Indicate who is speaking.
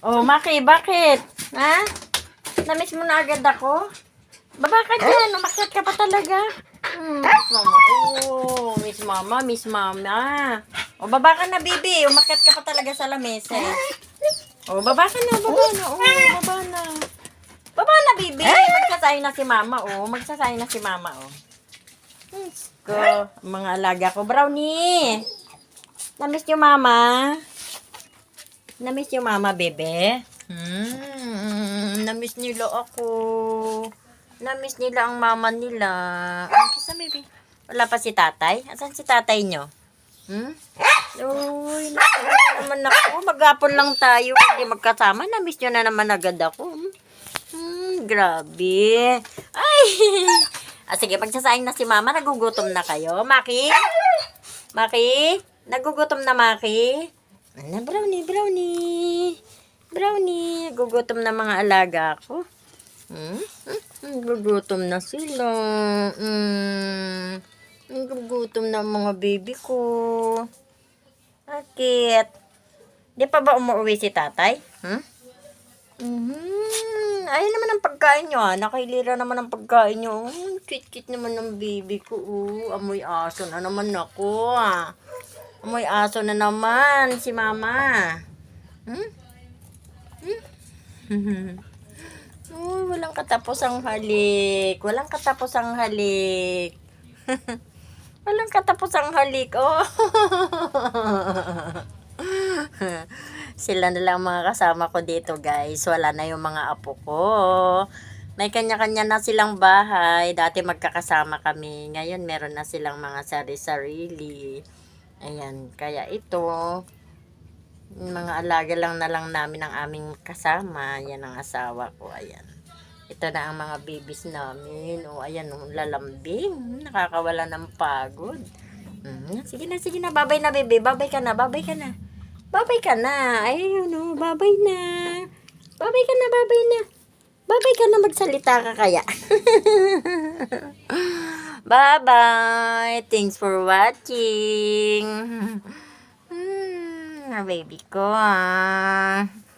Speaker 1: Oh, Maki, bakit? Ha? Namiss mo na agad ako? Baba ka dyan, umakyat ka pa talaga. Hmm, miss mama. Oh, miss mama, miss mama. O, baba ka na, baby. Umakyat ka pa talaga sa lamesa eh. O, baba ka na, baba na. O, baba na. Baba na, baby. Magsasay na si mama, oh. Magsasay na si mama, oh. Diyos ko, mga alaga ko. Brownie! Namiss niyo mama? Namiss niyo mama, bebe? Hmm, namiss nila ako. Namiss nila ang mama nila. Ang kisa, baby. Wala pa si tatay? Asan si tatay nyo? Hmm? Uy, naman ako. Maghapon lang tayo. Hindi magkasama. Namiss nyo na naman agad ako. Hmm, Hmm, grabe. Ay! Ah, sige, pagsasaing na si mama, nagugutom na kayo. Maki? Maki? Nagugutom na, Maki? Ano, brownie, brownie. Brownie, nagugutom na mga alaga ko. Hmm? Hmm? Nagugutom na sila. Hmm. Nagugutom na mga baby ko. Bakit? Di pa ba umuwi si tatay? Hmm? Mhm. Ayun naman ang pagkain nyo ah. Nakailira naman ang pagkain nyo. Mm, cute-cute naman ng baby ko. Oh. Amoy aso na naman ako ah. Amoy aso na naman si mama. Hmm? Hmm? oh, walang katapos ang halik. Walang katapos ang halik. walang katapos ang halik. Oh. Sila na lang mga kasama ko dito guys. Wala na yung mga apo ko. May kanya-kanya na silang bahay. Dati magkakasama kami. Ngayon meron na silang mga sari-sarili. Ayan. Kaya ito, mga alaga lang na lang namin ang aming kasama. Yan ang asawa ko. Ayan. Ito na ang mga babies namin. O, ayan, oh, lalambing. Nakakawala ng pagod. Mm, sige na, sige na. Babay na, baby. Babay ka na, babay ka na. Babay ka na. Ayun, no. Babay na. Babay ka na, babay na. Babay ka na, magsalita ka kaya. Bye-bye. Thanks for watching. Baby ko, ah.